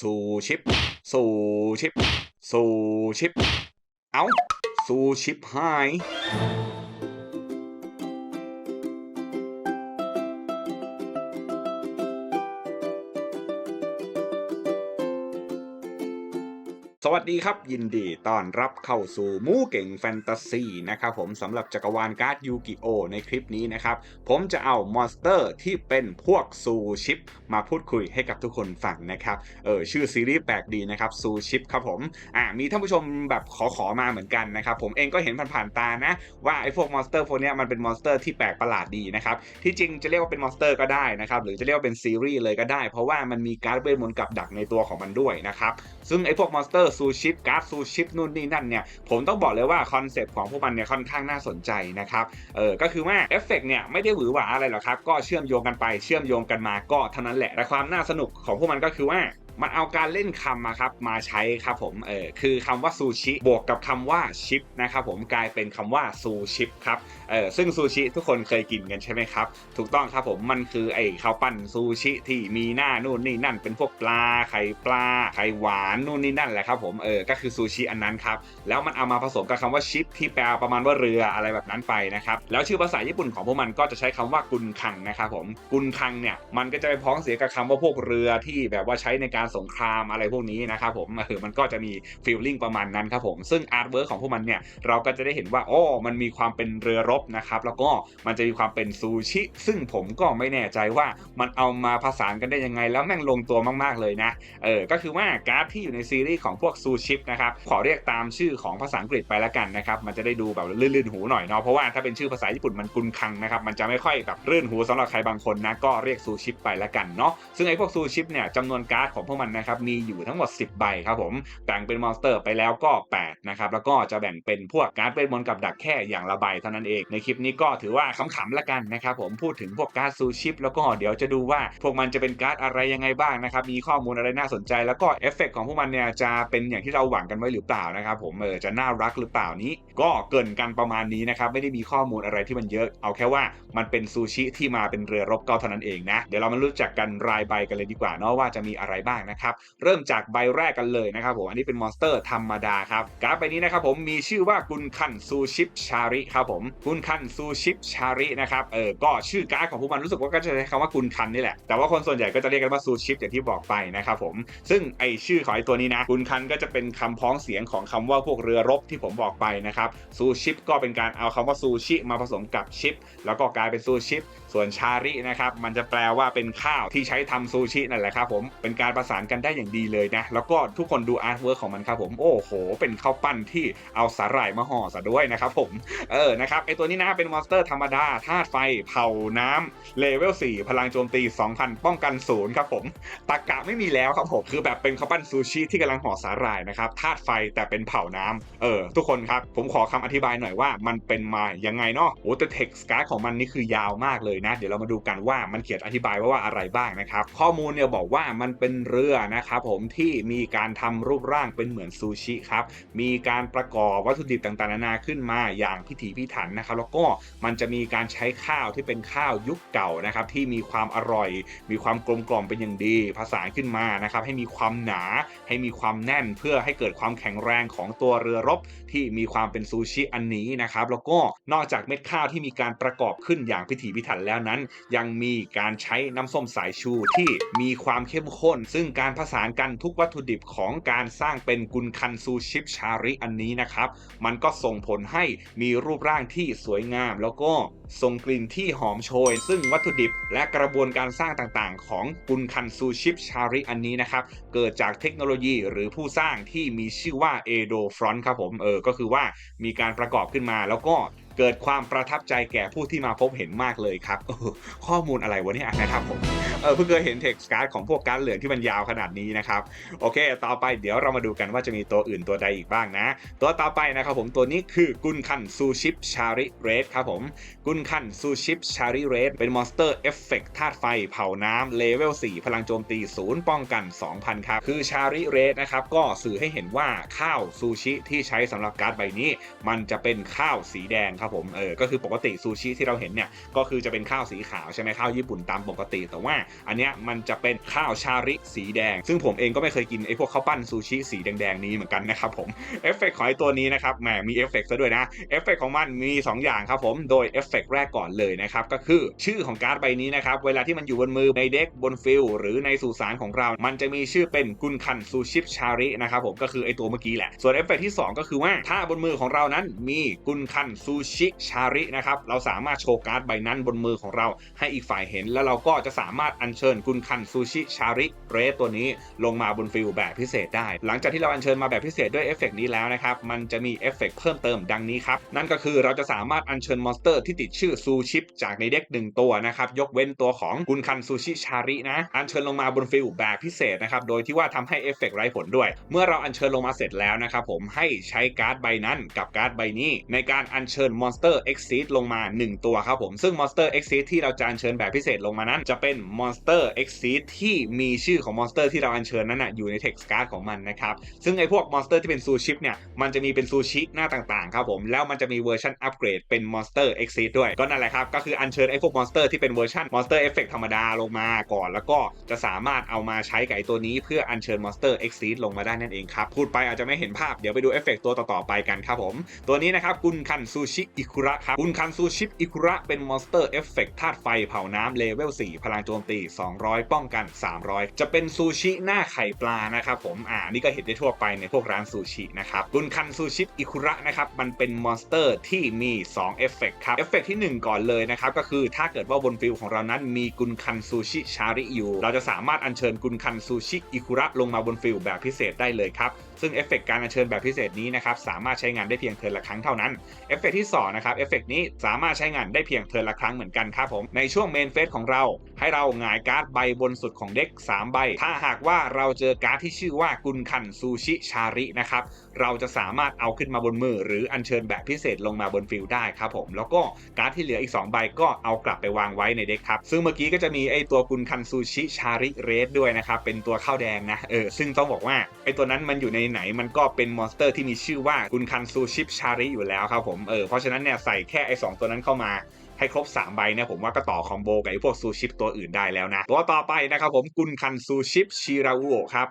ซูชิปซูชิปซูชิป เอ้าซูชิปหาย วัสดีครับ ยินดีต้อนรับเข้าสู่มูเก่งแฟนตาซีนะครับผมสำหรับจักรวาลการ์ดยูกิโอในคลิปนี้นะครับ ผมจะเอามอนสเตอร์ที่เป็นพวกซูชิปมาพูดคุยให้กับทุกคนฟังนะครับเออชื่อซีรีส์แปลกดีนะครับซูชิปครับผมอ่ามีท่านผู้ชมแบบขอขอมาเหมือนกันนะครับ ผมเองก็เห็นผ่านๆตานะ ว่าไอ้พวกมอนสเตอร์พวกเนี้ยมันเป็นมอนสเตอร์ที่แปลกประหลาดดีนะครับที่จริงจะเรียกว่าเป็นมอนสเตอร์ก็ได้นะครับหรือจะเรียกว่าเป็นซีรีส์เลยก็ได้ เพราะว่ามันมีการ์ดเวทมนต์กับดักในตัวของมันด้วยนะครับ ซึ่งไอ้พวกมอนสเตอร์ซูชิปการ์ดซูชิปนู่นนี่นั่นเนี่ยผมต้องบอกเลยว่าคอนเซปต์ของพวกมันเนี่ยค่อนข้างน่าสนใจนะครับเออก็คือว่าเอฟเฟกเนี่ยไม่ได้หวือหวาอะไรหรอกครับก็เชื่อมโยงกันไปเชื่อมโยงกันมาก็เท่านั้นแหละแต่ความน่าสนุกของพวกมันก็คือว่า มันเอาการเล่นคำมาครับมาใช้ครับผมเออคือคำว่าซูชิบวกกับคำว่าชิปนะครับผมกลายเป็นคำว่าซูชิปครับเออซึ่งซูชิทุกคนเคยกินกันใช่ไหมครับ ถูกต้องครับผมมันคือไอ้ข้าวปั้นซูชิที่มีหน้านู่นนี่นั่นเป็นพวกปลาไข่ปลาไข่หวานนู่นนี่นั่นแหละครับผมเออก็คือซูชิอันนั้นครับแล้วมันเอามาผสมกับคำว่าชิปที่แปลประมาณว่าเรืออะไรแบบนั้นไปนะครับแล้วชื่อภาษาญี่ปุ่นของพวกมันก็จะใช้คำว่ากุนคังนะครับผมกุนคังเนี่ยมันก็จะไปพ้องเสียกับคำว่าพวกเรือที่แบบว่าใช้ในการสงครามอะไรพวกนี้นะครับผมเออมันก็จะมีฟีลลิ่งประมาณนั้นครับผมซึ่งอาร์ตเวิร์กของพวกมันเนี่ยเราก็จะได้เห็นว่าโอ้มันมีความเป็นเรือรบนะครับแล้วก็มันจะมีความเป็นซูชิ ซึ่งผมก็ไม่แน่ใจว่ามันเอามาผสานกันได้ยังไง แล้วแม่งลงตัวมากๆเลยนะเออก็คือว่าการ์ดที่อยู่ในซีรีส์ของพวกซูชิปนะครับขอเรียกตามชื่อของภาษาอังกฤษไปแล้วกันนะครับมันจะได้ดูแบบลื่นๆหูหน่อยเนาะเพราะว่าถ้าเป็นชื่อภาษาญี่ปุ่นมันกุนคังนะครับมันจะไม่ค่อยแบบรื่นหูสำหรับใครบางคนนะก็เรียกซูชิปไปแล้วกันเนาะซึ่งไอ้พวกซูชิปเนี่ยจำนวนการ์ดของพวกมันนะครับมีอยู่ทั้งหมด 10 ใบครับผมแบ่งเป็นมอนสเตอร์ไปแล้วก็ 8 นะครับ แล้วก็จะแบ่งเป็นพวกการ์ดเวทมนกับดักแค่อย่างละใบเท่านั้นเอง ในคลิปนี้ก็ถือว่าขำๆละกันนะครับผมพูดถึงพวกการ์ดซูชิปแล้วก็เดี๋ยวจะดูว่าพวกมันจะเป็นการ์ดอะไรยังไงบ้างนะครับมีข้อมูลอะไรน่าสนใจ แล้วก็เอฟเฟกต์ของพวกมันเนี่ยจะเป็นอย่างที่เราหวังกันไว้หรือเปล่านะครับผมเออจะน่ารักหรือเปล่านี้ ก็เกินกันประมาณนี้นะครับไม่ได้มีข้อมูลอะไรที่มันเยอะ เอาแค่ว่ามันเป็นซูชิที่มาเป็นเรือรบก็เท่านั้นเองนะเดี๋ยวเรามารู้จักกันรายใบกันเลยดีกว่าเนาะว่าจะมีอะไรบ้างนะครับเริ่มจากใบแรกกันเลยนะครับผมอันนี้เป็นมอนสเตอร์ธรรมดาครับการ์ดใบนี้นะครับผมมีชื่อว่ากุนคันซูชิปชาริครับผมกุนคันซูชิปชารินะครับเออก็ชื่อการ์ดของพวกมันรู้สึกว่าก็จะใช้คำว่ากุนคันนี่แหละแต่ว่าคนส่วนใหญ่ก็จะเรียกกันว่าซูชิปอย่างที่บอกไปนะครับผมซึ่งไอชื่อของไอตัวนี้นะกุนคันก็จะเป็นคำพ้องเสียงของคำว่าพวกเรือรบที่ผมบอกไปนะครับซูชิปก็เป็นการเอาคำว่าซูชิมาผสมกับชิปแล้วก็กลายเป็นซูชิปส่วนชารินะครับมันจะแปลว่าเป็นข้าวที่ใช้ทำซูชินั่นแหละครับผมเป็นการประสานกันได้อย่างดีเลยนะ แล้วก็ทุกคนดูอาร์ตเวิร์กของมันครับผมโอ้โห เป็นข้าวปั้นที่เอาสาหร่ายมาห่อซะด้วยนะครับผมเออนะครับไอตัวนี้นะเป็นมอนสเตอร์ธรรมดาธาตุไฟเผาน้ำเลเวล4พลังโจมตี 2,000 ป้องกันศูนย์ครับผมตากะไม่มีแล้วครับผมคือแบบเป็นข้าวปั้นซูชิที่กำลังห่อสาหร่ายนะครับธาตุไฟแต่เป็นเผาน้ำเออทุกคนครับผมขอคำอธิบายหน่อยว่ามันเป็นมายังไงเนาะโอ้แต่เท็กซ์การ์ดของมันนี่คือยาวมากเลยนะ เดี๋ยวเรามาดูกันว่ามันเขียนอธิบายว่าว่าอะไรบ้างนะครับ ข้อมูลเนี่ยบอกว่ามันเป็นเรือนะครับผมที่มีการทำรูปร่างเป็นเหมือนซูชิครับ มีการประกอบวัตถุดิบต่างๆนานาขึ้นมาอย่างพิถีพิถันนะครับ แล้วก็มันจะมีการใช้ข้าวที่เป็นข้าวยุคเก่านะครับที่มีความอร่อย มีความกลมกล่อมเป็นอย่างดีผสานขึ้นมานะครับให้มีความหนาให้มีความแน่นเพื่อให้เกิดความแข็งแรงของตัวเรือรบที่มีความเป็นซูชิอันนี้นะครับแล้วก็นอกจากเม็ดข้าวที่มีการประกอบขึ้นอย่างพิถีพิถันแล้วนั้น ยังมีการใช้น้ำส้มสายชูที่มีความเข้มข้น ซึ่งการผสานกันทุกวัตถุดิบของการสร้างเป็นกุนคันซูชิชาริอันนี้นะครับมันก็ส่งผลให้มีรูปร่างที่สวยงาม แล้วก็ส่งกลิ่นที่หอมโชย ซึ่งวัตถุดิบและกระบวนการสร้างต่างๆ ของกุนคันซูชิชาริอันนี้นะครับเกิดจากเทคโนโลยีหรือผู้สร้างที่มีชื่อว่าเอโดฟรอนต์ครับผมเออก็คือว่ามีการประกอบขึ้นมาแล้วก็ เกิดความประทับใจแก่ผู้ที่มาพบเห็นมากเลยครับ ข้อมูลอะไรวะเนี่ยนะครับผมเออเพิ่งเคยเห็นเท็กซ์การ์ดของพวกการ์ดเหลืองที่มันยาวขนาดนี้นะครับ โอเค ต่อไปเดี๋ยวเรามาดูกันว่าจะมีตัวอื่นตัวใดอีกบ้างนะ ตัวต่อไปนะครับผมตัวนี้คือกุนคันซูชิปชาริเรดครับผมกุนคันซูชิปชาริเรดเป็นมอนสเตอร์เอฟเฟกต์ธาตุไฟเผาน้ำเลเวล4 พลังโจมตี0ป้องกัน 2,000 ครับ คือชาริเรดนะครับก็สื่อให้เห็นว่าข้าวซูชิที่ใช้สำหรับการ์ดใบนี้ มันจะเป็นข้าวสีแดงครับครับผมเออก็คือปกติซูชิที่เราเห็นเนี่ยก็คือจะเป็นข้าวสีขาวใช่ไหมข้าวญี่ปุ่นตามปกติ แต่ว่าอันเนี้ยมันจะเป็นข้าวชาริสีแดง ซึ่งผมเองก็ไม่เคยกินไอ้พวกข้าวปั้นซูชิสีแดงๆนี้เหมือนกันนะครับผมเอฟเฟกต์ของไอ้ตัวนี้นะครับแหมมีเอฟเฟกต์ซะด้วยนะเอฟเฟกต์ของมันมี 2 อย่างครับผมโดยเอฟเฟกต์แรกก่อนเลยนะครับก็คือชื่อของการ์ดใบนี้นะครับเวลาที่มันอยู่บนมือในเด็กบนฟิลหรือในสุสานของเรา มันจะมีชื่อเป็นกุนคันซูชิปชารินะครับผมก็คือไอ้ตัวเมื่อกี้แหละส่วนเอฟเฟกที่ 2 ก็คือว่าถ้าบนมือของเรานั้นมีกุนคันซูชิชิชารินะครับ เราสามารถโชว์การ์ดใบนั้นบนมือของเราให้อีกฝ่ายเห็น แล้วเราก็จะสามารถอัญเชิญกุนคันซูชิชาริเรสตัวนี้ลงมาบนฟิลแบบพิเศษได้ หลังจากที่เราอัญเชิญมาแบบพิเศษด้วยเอฟเฟกต์นี้แล้วนะครับ มันจะมีเอฟเฟกต์เพิ่มเติมดังนี้ครับ นั่นก็คือเราจะสามารถอัญเชิญมอนสเตอร์ที่ติดชื่อซูชิปจากในเด็กหนึ่งตัวนะครับ ยกเว้นตัวของกุนคันซูชิชารินะ อัญเชิญลงมาบนฟิลแบบพิเศษนะครับ โดยที่ว่าทำให้เอฟเฟกต์ไร้ผลด้วย เมื่อเราอัญเชิญลงมาเสร็จแล้วนะครับผมให้ใช้การ์ดใบนั้นกับการ์ดใบนี้ ในการอัญเชิญมอนสเตอร์เอ็กซีดลงมา 1 ตัวครับผมซึ่งมอนสเตอร์เอ็กซีดที่เราจะอัญเชิญแบบพิเศษลงมานั้น จะเป็นมอนสเตอร์เอ็กซีดที่มีชื่อของมอนสเตอร์ที่เราอัญเชิญนั้นนะอยู่ในเท็กซ์การ์ดของมันนะครับซึ่งไอพวกมอนสเตอร์ที่เป็นซูชิปเนี่ยมันจะมีเป็นซูชิหน้าต่างๆครับผมแล้วมันจะมีเวอร์ชันอัปเกรดเป็นมอนสเตอร์เอ็กซีดด้วยก็นั่นแหละครับก็คืออัญเชิญไอพวกมอนสเตอร์ที่เป็นเวอร์ชันมอนสเตอร์เอฟเฟกธรรมดาลงมาก่อน แล้วก็จะสามารถเอามาใช้กับไอตัวนี้เพื่ออัญเชิญมอนสเตอร์เอ็กซีดลงมาได้นั่นเองครับพูดไปอาจจะไม่เห็นภาพเดี๋ยวไปดูเอฟเฟกตัวต่อๆไปกันครับผมตัวนี้นะครับกุนคันซูชิอิคุระครับกุนคันซูชิอิคุระเป็นมอนสเตอร์เอฟเฟกต์ธาตุไฟเผาน้ำเลเวล 4 พลังโจมตี 200 ป้องกัน 300 จะเป็นซูชิหน้าไข่ปลานะครับผมอ่านี่ก็เห็นได้ทั่วไปในพวกร้านซูชินะครับกุนคันซูชิอิคุระนะครับมันเป็นมอนสเตอร์ที่มี2เอฟเฟกต์ครับเอฟเฟกต์ที่ 1 ก่อนเลยนะครับก็คือถ้าเกิดว่าบนฟิลของเรานั้นมีกุนคันซูชิชาริอยู่เราจะสามารถอัญเชิญกุนคันซูชิอิคุระลงมาบนฟิลแบบพิเศษได้เลยครับ ซึ่งเอฟเฟกการอัญเชิญแบบพิเศษนี้นะครับสามารถใช้งานได้เพียงเทิร์นละครั้งเท่านั้นเอฟเฟกที่2นะครับเอฟเฟกนี้สามารถใช้งานได้เพียงเทิร์นละครั้งเหมือนกันครับผมในช่วงเมนเฟสของเราให้เราหงายการ์ดใบบนสุดของเด็ก 3 ใบ ถ้าหากว่าเราเจอการ์ดที่ชื่อว่ากุนคันซูชิชารินะครับเราจะสามารถเอาขึ้นมาบนมือ หรืออัญเชิญแบบพิเศษลงมาบนฟิลได้ครับผมแล้วก็การ์ดที่เหลืออีก 2 ใบก็เอากลับไปวางไว้ในเด็กครับซึ่งเมื่อกี้ก็จะมีไอตัวกุนคันซูชิชาริเรสด้วยนะครับเป็นตัวข้าวแดงนะเออซึ่งต้องบอกว่าไอตัวนั้นมันอยู่ในไหนมันก็เป็นมอนสเตอร์ที่มีชื่อว่ากุนคันซูชิปชาริอยู่แล้วครับผมเออเพราะฉะนั้นเนี่ยใส่แค่ไอสองตัวนั้นเข้ามาให้ครบ 3 ใบเนี่ยผมว่าก็ต่อคอมโบกับไอ้พวกซูชิปตัวอื่นได้แล้วนะ ตัวต่อไปนะครับผมกุนคันซูชิปชิราอุโอครับ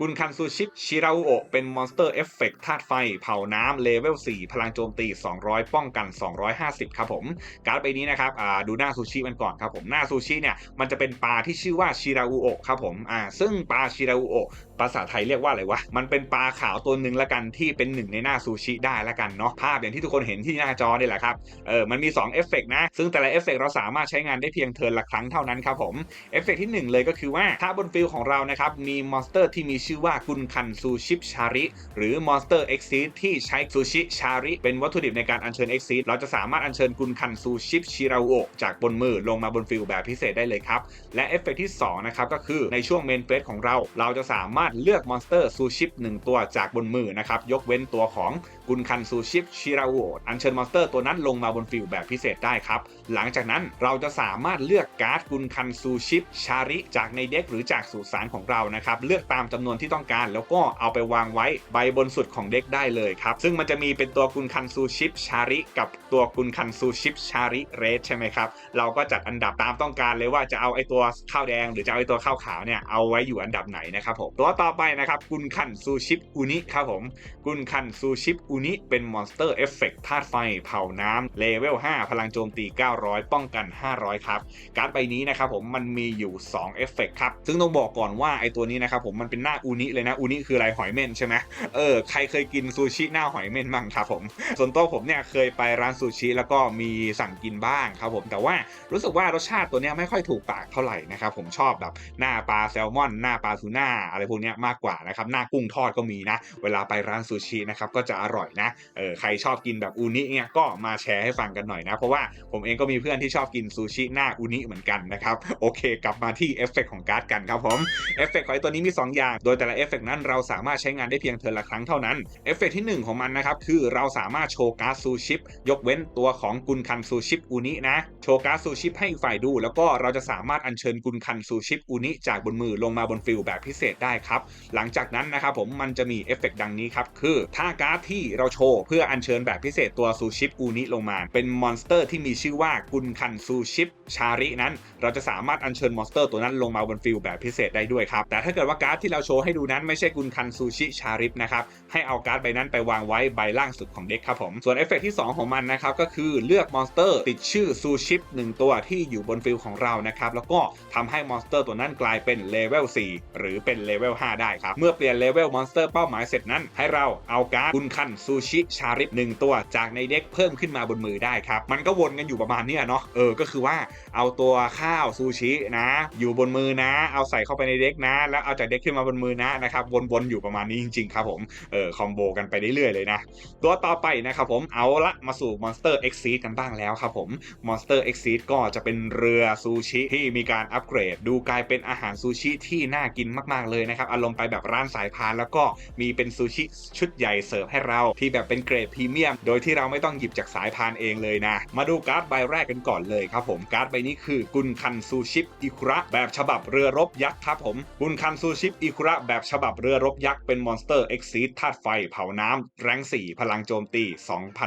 กุนคันซูชิปชิราอุโอเป็นมอนสเตอร์เอฟเฟกต์ธาตุไฟ เผาน้ำเลเวล 4 พลังโจมตี 200 ป้องกัน 250 ครับผม การ์ดใบนี้นะครับดูหน้าซูชิมันก่อนครับผมหน้าซูชิเนี่ยมันจะเป็นปลาที่ชื่อว่าชิราอุโอครับผมอ่าซึ่งปลาชิราอุโอภาษาไทยเรียกว่าอะไรวะ มันเป็นปลาขาวตัวหนึ่งละกันที่เป็นหนึ่งในหน้าซูชิได้ละกันเนาะภาพอย่างที่ทุกคนเห็นที่หน้าจอนี่แหละครับเออมันมี2เอฟเฟกนะ ซึ่งแต่ละเอฟเฟกเราสามารถใช้งานได้เพียงเทิร์นละครั้งเท่านั้นครับผมเอฟเฟกที่ 1 เลยก็คือว่าถ้าบนฟิลของเรานะครับมีมอนสเตอร์ที่มีชื่อว่ากุนคันซูชิปชาริ หรือมอนสเตอร์เอ็กซีที่ใช้ซูชิชาริ เป็นวัตถุดิบในการอัญเชิญเอ็กซีเราจะสามารถอัญเชิญกุนคันซูชิปชิราโอะจากบนมือลงมาบนฟิลแบบพิเศษได้เลยครับ และเอฟเฟกที่2นะครับก็คือในช่วงเมนเฟสของเรา เราจะสามารถเลือกมอนสเตอร์ซูชิป1ตัวจากบนมือนะครับยกเว้นตัวของกุนคันซูชิปชิราโอะอัญเชิญมอนสเตอร์ตัวนั้นลงมาบนฟิลแบบพิเศษได้ครับหลังจากนั้นเราจะสามารถเลือกการ์ดกุนคันซูชิปชาริ จากในเด็กหรือจากสุสานของเรานะครับเลือกตามจำนวนที่ต้องการ แล้วก็เอาไปวางไว้ใบบนสุดของเด็กได้เลยครับ ซึ่งมันจะมีเป็นตัวกุนคันซูชิปชาริ กับตัวกุนคันซูชิปชาริเรสใช่ไหมครับ เราก็จัดอันดับตามต้องการเลยว่าจะเอาไอตัวข้าวแดง หรือจะเอาไอตัวข้าวขาวเนี่ยเอาไว้อยู่อันดับไหนนะครับผมตัวต่อไปนะครับกุนคันซูชิปอุนิครับผมกุนคันซูชิปอุนิเป็นมอนสเตอร์เอฟเฟกต์ธาตุไฟเผาน้ำเลเวล 5 พลังโจมตี 900 ป้องกัน 500 ครับ การ์ดใบนี้นะครับผมมันมีอยู่2เอฟเฟกต์ครับซึ่งต้องบอกก่อนว่าไอตัวนี้นะครับผมมันเป็นหน้าอูนิเลยนะอูนิคืออะไรหอยเม่นใช่ไหมเออใครเคยกินซูชิหน้าหอยเม่นบ้างครับผม ส่วนตัวผมเนี่ยเคยไปร้านซูชิแล้วก็มีสั่งกินบ้างครับผมแต่ว่ารู้สึกว่ารสชาติตัวเนี้ยไม่ค่อยถูกปากเท่าไหร่นะครับผมชอบแบบหน้าปลาแซลมอน หน้าปลาทูน่าอะไรพวกเนี้ยมากกว่านะครับหน้ากุ้งทอดก็มีนะ เวลาไปร้านซูชินะครับก็จะอร่อยนะเออใครชอบกินแบบอูนิเนี่ยก็มาแชร์ให้ฟังกันหน่อยนะ เพราะว่าผมเองก็มีเพื่อนที่ชอบกินซูชิหน้าอูนิเหมือนกันนะครับโอเค กลับมาที่เอฟเฟกของการ์ดกันครับผมเอฟเฟกของไอตัวนี้มี 2 อย่างโดยแต่ละเอฟเฟกนั้นเราสามารถใช้งานได้เพียงเทิร์นละครั้งเท่านั้นเอฟเฟกที่หนึ่งของมันนะครับคือเราสามารถโชว์การ์ดซูชิปยกเว้นตัวของกุนคันซูชิปอูนินะโชว์การ์ดซูชิปให้อีกฝ่ายดู แล้วก็เราจะสามารถอัญเชิญกุนคันซูชิปอูนิจากบนมือลงมาบนฟิลแบบพิเศษได้ครับหลังจากนั้นนะครับผมมันจะมีเอฟเฟกดังนี้ครับคือถ้าการ์ดที่เราโชว์เพื่ออัญเชิญแบบพิเศษตัวซูชิปอูนิลงมา เป็นมอนสเตอร์ที่มีชื่อว่ากุนคันซูชิปชารินั้น เราจะสามารถอัญเชิญมอนสเตอร์ตัวนั้นลงมาบนฟิลแบบพิเศษได้ด้วยครับแต่ถ้าเกิดว่าการ์ดที่เราโชวให้ดูนั้นไม่ใช่กุนคันซูชิชาริปนะครับให้เอาการ์ดใบนั้นไปวางไว้ใบล่างสุดของเด็กครับผมส่วนเอฟเฟกที่ 2 ของมันนะครับก็คือเลือกมอนสเตอร์ติดชื่อซูชิป1ตัวที่อยู่บนฟิลของเรานะครับแล้วก็ทำให้มอนสเตอร์ตัวนั้นกลายเป็นเลเวล4หรือเป็นเลเวล5ได้ครับเมื่อเปลี่ยนเลเวลมอนสเตอร์เป้าหมายเสร็จนั้น ให้เราเอาการ์ดกุนคันซูชิชาริป1ตัวจากในเด็กเพิ่มขึ้นมาบนมือได้ครับมันก็วนกันอยู่ประมาณนี้เนาะเออก็คือว่าเอาตัวข้าวซูชินะ อยู่บนมือนะ เอาใส่เข้าไปในเด็กนะ แล้วเอาจากเด็กขึ้นมาบนมือนะนะครับวนๆอยู่ประมาณนี้จริงๆครับผมเออคอมโบกันไปเรื่อยๆเลยนะตัวต่อไปนะครับผมเอาละมาสู่ Monster Exceed กันบ้างแล้วครับผม Monster Exceed ก็จะเป็นเรือซูชิที่มีการอัปเกรด ดูกลายเป็นอาหารซูชิที่น่ากินมากๆเลยนะครับอารมณ์ไปแบบร้านสายพานแล้วก็มีเป็นซูชิชุดใหญ่เสิร์ฟให้เราที่แบบเป็นเกรดพรีเมียม โดยที่เราไม่ต้องหยิบจากสายพานเองเลยนะ มาดูการ์ดใบแรกกันก่อนเลยครับผมการ์ดใบนี้คือกุนคันซูชิอิคุระแบบฉบับเรือรบยักษ์ครับผมกุนคันซูชิอิคุระแบบฉบับเรือรบยักษ์เป็น Monster Exceed ธาตุไฟเผาน้ำแรง4 พลังโจมตี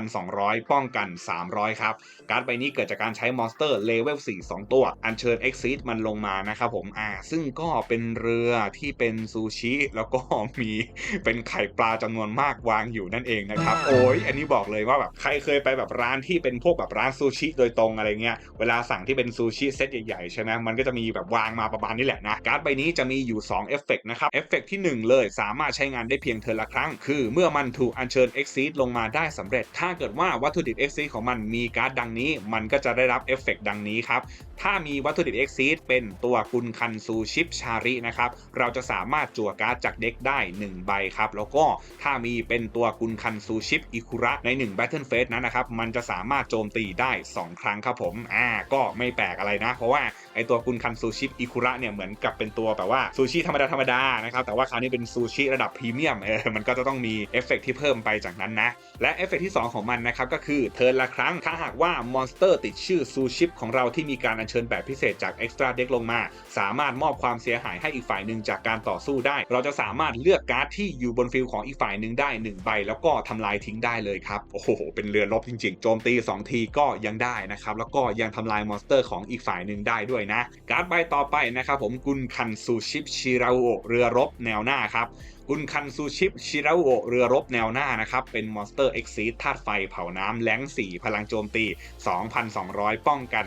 2,200 ป้องกัน 300 ครับ การ์ดใบนี้เกิดจากการใช้มอนสเตอร์เลเวล4 2 ตัว อัญเชิญ Exceed มันลงมานะครับผมอ่าซึ่งก็เป็นเรือที่เป็นซูชิ แล้วก็มีเป็นไข่ปลาจำนวนมากวางอยู่นั่นเองนะครับ โอ้ยอันนี้บอกเลยว่าแบบใครเคยไปแบบร้านที่เป็นพวกแบบร้านซูชิโดยตรงอะไรเงี้ยเวลาสั่งที่เป็นซูชิเซตใหญ่ๆใช่ไหมมันก็จะมีแบบวางมาประมาณนี้แหละนะการ์ดใบนี้จะมีอยู่2เอฟเฟกนะครับเอฟเฟกที่ 1 เลย สามารถใช้งานได้เพียงเทอร์ละครั้ง คือเมื่อมันถูกอัญเชิญ Exceed ลงมาได้สำเร็จ ถ้าเกิดว่าวัตถุดิบ Exceed ของมันมีการ์ดดังนี้ มันก็จะได้รับเอฟเฟกดังนี้ครับ ถ้ามีวัตถุดิบ Exceed เป็นตัวกุนคันซูชิปชารินะครับ เราจะสามารถจั่วการ์ดจากเด็กได้ 1 ใบครับ แล้วก็ถ้ามีเป็นตัวกุนคันซูชิปอิคุระใน1 Battle Phase นั้นนะครับ มันจะสามารถโจมตีได้ 2 ครั้งครับผม อ่า ก็ไม่แปลกอะไรนะ เพราะว่า ไอตัวกุนคันซูชิอิคุระเนี่ยเหมือนกับเป็นตัวแบบว่าซูชิธรรมดาธรรมดานะครับแต่ว่าคราวนี้เป็นซูชิระดับพรีเมียมเออมันก็จะต้องมีเอฟเฟกที่เพิ่มไปจากนั้นนะ และเอฟเฟกที่ 2 ของมันนะครับก็คือเทิร์นละครั้งถ้าหากว่ามอนสเตอร์ติดชื่อซูชิของเราที่มีการอัญเชิญแบบพิเศษจากเอ็กซ์ตร้าเด็กลงมา สามารถมอบความเสียหายให้อีกฝ่ายหนึ่งจากการต่อสู้ได้ เราจะสามารถเลือกการ์ดที่อยู่บนฟิลของอีกฝ่ายหนึ่งได้ 1 ใบ แล้วก็ทำลายทิ้งได้เลยครับโอ้โหเป็นเรือรบจริงๆโจมตี 2 ทีก็ยังได้นะครับแล้วก็ยังทำลายมอนสเตอร์ของอีกฝ่ายหนึ่งได้ด้วยนะ การ์ดใบต่อไปนะครับผมกุนคันซูชิปชิราโอเรือรบแนวหน้าครับกุนคันซูชิปชิราโอเรือรบแนวหน้านะครับ เป็นมอนสเตอร์เอ็กซีธาตุไฟเผาน้ำแรง4 พลังโจมตี 2,200 ป้องกัน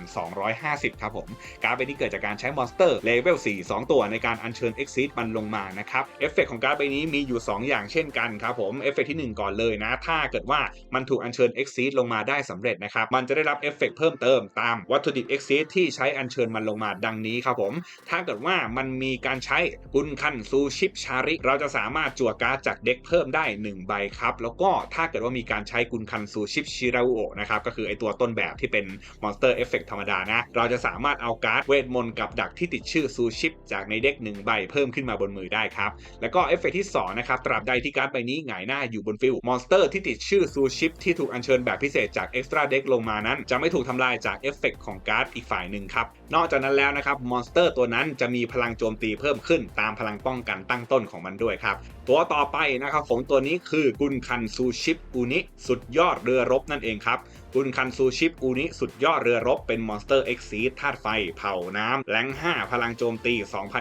250 ครับผม การ์ดใบนี้เกิดจากการใช้มอนสเตอร์เลเวล4 2 ตัวในการอัญเชิญเอ็กซีมันลงมานะครับเอฟเฟกของการ์ดใบนี้มีอยู่ 2 อย่างเช่นกันครับผมเอฟเฟกที่ 1 ก่อนเลยนะ ถ้าเกิดว่ามันถูกอัญเชิญเอ็กซีลงมาได้สำเร็จนะครับมันจะได้รับเอฟเฟกเพิ่มเติมตามวัตถุดิบเอ็กซีที่ใช้อัญเชิญมันลงมาดังนี้ครับผมถ้าเกิดว่ามันมีการใช้กุนคันซูชิปชาริ เราจะสามารถจั่วการ์ดจากเด็กเพิ่มได้ 1 ใบครับ แล้วก็ถ้าเกิดว่ามีการใช้กุนคันซูชิปชิราโอะนะครับก็คือไอตัวต้นแบบที่เป็นมอนสเตอร์เอฟเฟกธรรมดานะ เราจะสามารถเอาการ์ดเวทมนต์กับดักที่ติดชื่อซูชิปจากในเด็ก1ใบเพิ่มขึ้นมาบนมือได้ครับ แล้วก็เอฟเฟกที่2นะครับตราบใดที่การ์ดใบนี้หงายหน้าอยู่บนฟิลมอนสเตอร์ที่ติดชื่อซูชิปที่ถูกอัญเชิญแบบพิเศษจากเอ็กซ์ตร้าเด็กลงมานั้น จะไม่ถูกทำลายจากเอฟเฟกของการ์ดอีกฝ่ายหนึ่งครับนอกจากนั้นแล้วนะครับมอนสเตอร์ตัวนั้นจะมีพลังโจมตีเพิ่มขึ้นตามพลังป้องกันตั้งต้นของมันด้วยครับตัวต่อไปนะครับของตัวนี้คือกุนคันซูชิปอุนิสุดยอดเรือรบนั่นเองครับ กุนคันซูชิปอูนิสุดยอดเรือรบเป็นมอนสเตอร์เอ็กซีธาตุไฟ เผาน้ำแรง5 พลังโจมตี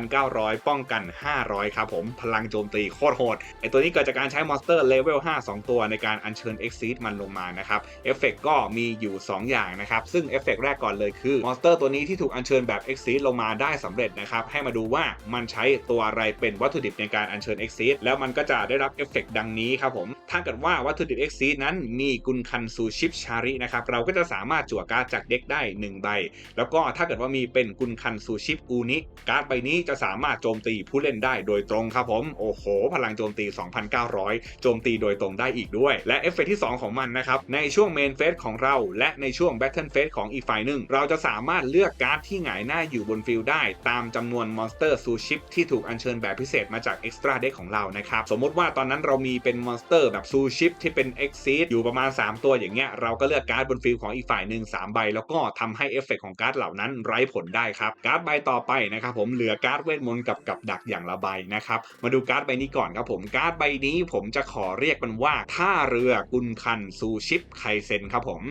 2,900 ป้องกัน 500 ครับผม พลังโจมตีโคตรโหด ไอตัวนี้เกิดจากการใช้มอนสเตอร์เลเวล5 2 ตัวในการอัญเชิญเอ็กซีมันลงมานะครับ เอฟเฟกก็มีอยู่ 2 อย่างนะครับ ซึ่งเอฟเฟกแรกก่อนเลยคือมอนสเตอร์ตัวนี้ที่ถูกอัญเชิญแบบเอ็กซีลงมาได้สำเร็จนะครับ ให้มาดูว่ามันใช้ตัวอะไรเป็นวัตถุดิบในการอัญเชิญเอ็กซีแล้วมันก็จะได้รับเอฟเฟกดังนี้ครับผม ถ้าเกิดว่าวัตถุดิบเอ็กซีนั้นมีกุนคันซูชิปชารินะครับ เราก็จะสามารถจั่วการ์ดจากเด็กได้ 1 ใบ แล้วก็ถ้าเกิดว่ามีเป็นกุนคันซูชิปอูนิการ์ดใบนี้จะสามารถโจมตีผู้เล่นได้โดยตรงครับผม โอ้โห พลังโจมตี 2,900 โจมตีโดยตรงได้อีกด้วย และเอฟเฟกต์ที่ 2 ของมันนะครับ ในช่วงเมนเฟสของเรา และในช่วงแบทเทิลเฟสของอีกฝ่ายหนึ่ง เราจะสามารถเลือกการ์ดที่หงายหน้าอยู่บนฟิลด์ได้ ตามจำนวนมอนสเตอร์ซูชิปที่ถูกอัญเชิญแบบพิเศษมาจากเอ็กซ์ตร้าเด็กของเรานะครับสมมติว่าตอนนั้นเรามีเป็นมอนสเตอร์แบบซูชิปที่เป็นเอ็กซีดอยู่ประมาณ 3 ตัวอย่างเงี้ยเราก็เลือกการ์ดบนฟิลของอีกฝ่ายหนึ่ง3ใบแล้วก็ทำให้เอฟเฟกต์ของการ์ดเหล่านั้นไร้ผลได้ครับการ์ดใบต่อไปนะครับผมเหลือการ์ดเวทมนต์กับกับดักอย่างละใบนะครับมาดูการ์ดใบนี้ก่อนครับผมการ์ดใบนี้ผมจะขอเรียกมันว่าท่าเรือกุนคันซูชิปไคเซนครับผม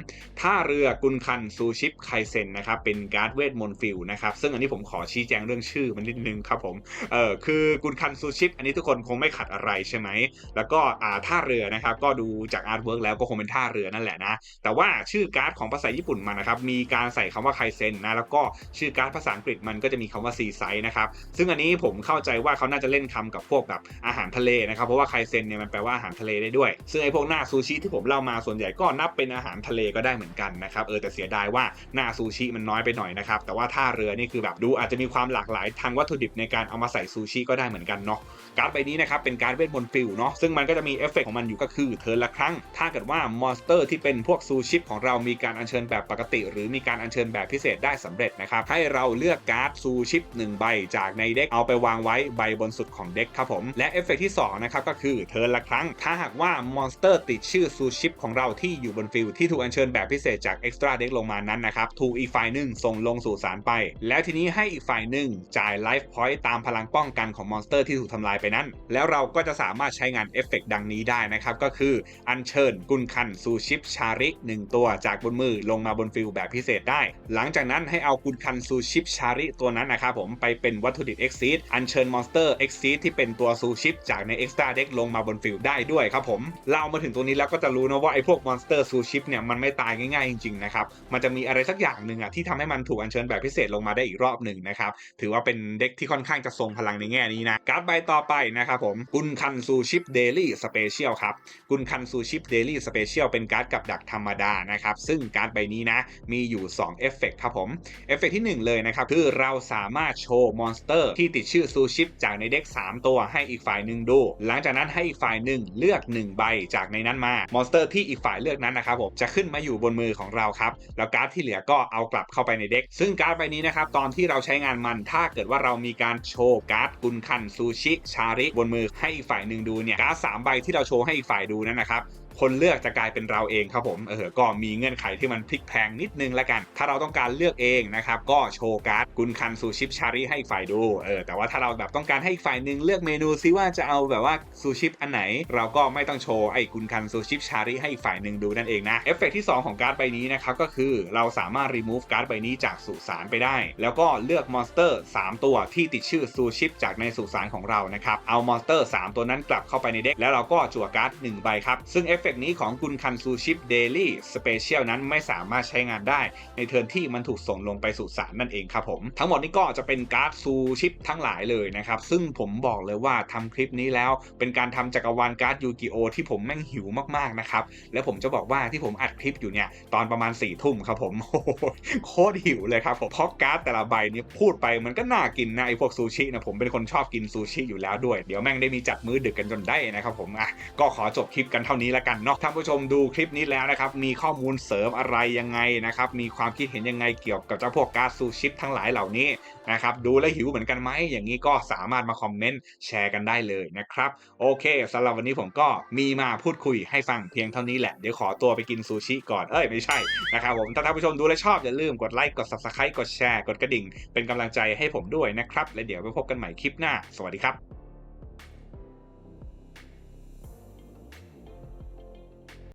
ท่าเรือกุนคันซูชิปไคเซนนะครับเป็นการ์ดเวทมนต์ฟิลนะครับซึ่งอันนี้ผมขอชี้แจงเรื่องชื่อมันนิดนึงครับผมเออคือกุนคันซูชิปอันนี้ทุกคนคงไม่ขัดอะไรใช่ไหมแล้วก็อ่าท่าเรือนะครับก็ดูจากอาร์ตเวิร์กแล้วก็คงเป็นท่าเรือนั่นแหละนะแต่ว่าชื่อการ์ดของภาษาญี่ปุ่นมันนะครับมีการใส่คำว่าไคเซนนะแล้วก็ชื่อการ์ดภาษาอังกฤษมันก็จะมีคำว่าซีไซนะครับซึ่งอันนี้ผมเข้าใจว่าเขาน่าจะเล่นคำกับพวกแบบอาหารทะเลนะครับเพราะว่าไคเซนเนี่ยมันแปลว่าอาหารทะเลได้ด้วย ซึ่งไอ้พวกหน้าซูชิที่ผมเล่ามาส่วนใหญ่ก็นับเป็นอาหารทะเลก็ได้เหมือนกันนะครับเออแต่เสียดายว่าหน้าซูชิมันน้อยไปหน่อยนะครับแต่ว่าท่าเรือนี่คือแบบดูอาจจะมีความหลากหลายทางวัตถุดิบในการเอามาใส่ซูชิก็ได้เหมือนกันเนาะการ์ดใบนี้นะครับเป็นการ์ดเวทมนต์ฟิลเนาะซึ่งมันก็จะมีเอฟเฟกต์ของมันอยู่ก็คือเทิร์นละครั้ง ถ้าเกิดว่ามอนสเตอร์ที่เป็นพวกซูชิปของเรามีการอัญเชิญแบบปกติ หรือมีการอัญเชิญแบบพิเศษได้สำเร็จนะครับให้เราเลือกการ์ดซูชิป1ใบจากในเด็กเอาไปวางไว้ใบบนสุดของเด็กครับผมและเอฟเฟกต์ที่2นะครับก็คือเทิร์นละครั้ง ถ้าหากว่ามอนสเตอร์ติดชื่อซูชิปของเราที่อยู่บนฟิลที่ถูกอัญเชิญแบบพิเศษจากเอ็กซ์ตร้าเด็กลงมานั้นนะครับถูกอีกฝ่ายหนึ่งส่งลงสู่สารไป แล้วทีนี้ให้อีกฝ่ายหนึ่งจ่ายไลฟ์พอยต์ตามพลังป้องกันของมอนสเตอร์ที่ถูกทำลายไปนั้น แล้วเราก็จะสามารถใช้งานเอฟเฟกต์ดังนี้ได้นะครับ ก็คืออัญเชิญกุนคันซูชิปชาริหนึ่งตัวจากบนมือลงมาบนฟิลแบบพิเศษได้ หลังจากนั้นให้เอากุนคันซูชิปชาริตัวนั้นนะครับผมไปเป็นวัตถุดิบเอ็กซีดอัญเชิญมอนสเตอร์เอ็กซีดที่เป็นตัวซูชิปจากในเอ็กซ์ตร้าเด็กลงมาบนฟิลได้ด้วยครับผมเล่ามาถึงตรงนี้แล้วก็จะรู้นะว่าไอ้พวกมอนสเตอร์ซูชิปเนี่ยมันไม่ตายง่ายๆจริงๆนะครับมันจะมีอะไรสักอย่างหนึ่งอะที่ทำให้มันถูกอัญเชิญแบบพิเศษลงมาได้อีกรอบหนึ่งนะครับถือว่าเป็นเด็กที่ค่อนข้างจะทรงพลังในแง่นี้นะการ์ดใบต่อไปนะครับผมกุนคันซูชิปเดลี่สเปเชียลครับกุนคันซูชิปเดลี่สเปเชียลเป็นการ์ดกับดักธรรมดานะครับซึ่งการ์ดใบนี้นะมีอยู่2เอฟเฟกครับผมเอฟเฟกที่ 1 เลยนะครับคือเราสามารถโชว์มอนสเตอร์ที่ติดชื่อซูชิปจากในเด็ก3 ตัวให้อีกฝ่ายหนึ่งดู หลังจากนั้นให้อีกฝ่ายหนึ่งเลือก 1 ใบจากในนั้นมามอนสเตอร์ที่อีกฝ่ายเลือกนั้นนะครับผมจะขึ้นมาอยู่บนมือของเราครับแล้วการ์ดที่เหลือก็เอากลับเข้าไปในเด็ก ซึ่งการ์ดใบนี้นะครับตอนที่เราใช้งานมันถ้าเกิดว่าเรามีการโชว์การ์ดกุนคันซูชิชาริบนมือให้อีกฝ่ายหนึ่งดูเนี่ยการ์ดสามใบที่เราโชว์ให้อีกฝ่ายดูนั่นนะครับ คนเลือกจะกลายเป็นเราเองครับผมเออก็มีเงื่อนไขที่มันพลิกแพงนิดนึงละกัน ถ้าเราต้องการเลือกเองนะครับก็โชว์การ์ดกุนคันซูชิปชาริให้อีกฝ่ายดูเออแต่ว่าถ้าเราแบบต้องการให้อีกฝ่ายหนึ่งเลือกเมนูซิว่าจะเอาแบบว่าซูชิปอันไหน เราก็ไม่ต้องโชว์ไอ้กุนคันซูชิปชาริให้อีกฝ่ายหนึ่งดูนั่นเองนะเอฟเฟกที่ 2 ของการ์ดใบนี้นะครับก็คือเราสามารถรีมูฟการ์ดใบนี้จากสุสานไปได้ แล้วก็เลือกมอนสเตอร์ 3 ตัวที่ติดชื่อซูชิปจากในสุสานของเรานะครับเอามอนสเตอร์ 3 ตัวนั้นกลับเข้าไปในเด็กแล้วเราก็จั่วการ์ด1ใบครับซึ่งเอฟเฟกนี้ของกุนคันซูชิปเดลี่สเปเชียลนั้นไม่สามารถใช้งานได้ ในเทิร์นที่มันถูกส่งลงไปสู่สารนั่นเองครับผม ทั้งหมดนี้ก็จะเป็นการ์ดซูชิปทั้งหลายเลยนะครับ ซึ่งผมบอกเลยว่าทำคลิปนี้แล้วเป็นการทำจักรวาลการ์ดยูกิโอที่ผมแม่งหิวมากๆนะครับ แล้วผมจะบอกว่าที่ผมอัดคลิปอยู่เนี่ยตอนประมาณ4ี่ทุ่มครับผมโโคตรหิวเลยครับผมเพราะการ์ดแต่ละใบนี่ยพูดไปมันก็น่ากินนะไอพวกซูชินะผมเป็นคนชอบกินซูชิอยู่แล้วด้วย เดี๋ยวแม่งได้มีจัดมื้อดึกกันจนได้นะครับผมอะก็ขอจบคลิปกันเท่านี้ล้วกันเนาะท่านผู้ชมดูคลิปนี้แล้วนะครับมีข้อมูลเสริมอะไรยังไงนะครับมีความคิดเห็นยังไงเกี่ยวกับเจ้าพวกการซูชิปทั้งหลายเหล่านี้นะครับดูแลหิวเหมือนกันไหมอย่างนี้ก็สามารถมาคอมเมนต์แชร์กันได้เลยนะครับโอเคสำหรับวันนี้ผมก็มีมาพูดคุยให้ฟังเพียงเท่านี้แหละเดี๋ยวขอตัวไปกินซูชิก่อนเอ้ยไม่ใช่นะครับผมถ้าท่านผู้ชมดูแลชอบอย่าลืมกดไลค์กด subscribe กดแชร์กดกระดิ่ง เป็นกำลังใจให้ผมด้วยนะครับ และเดี๋ยวไปพบกันใหม่คลิปหน้า สวัสดีครับ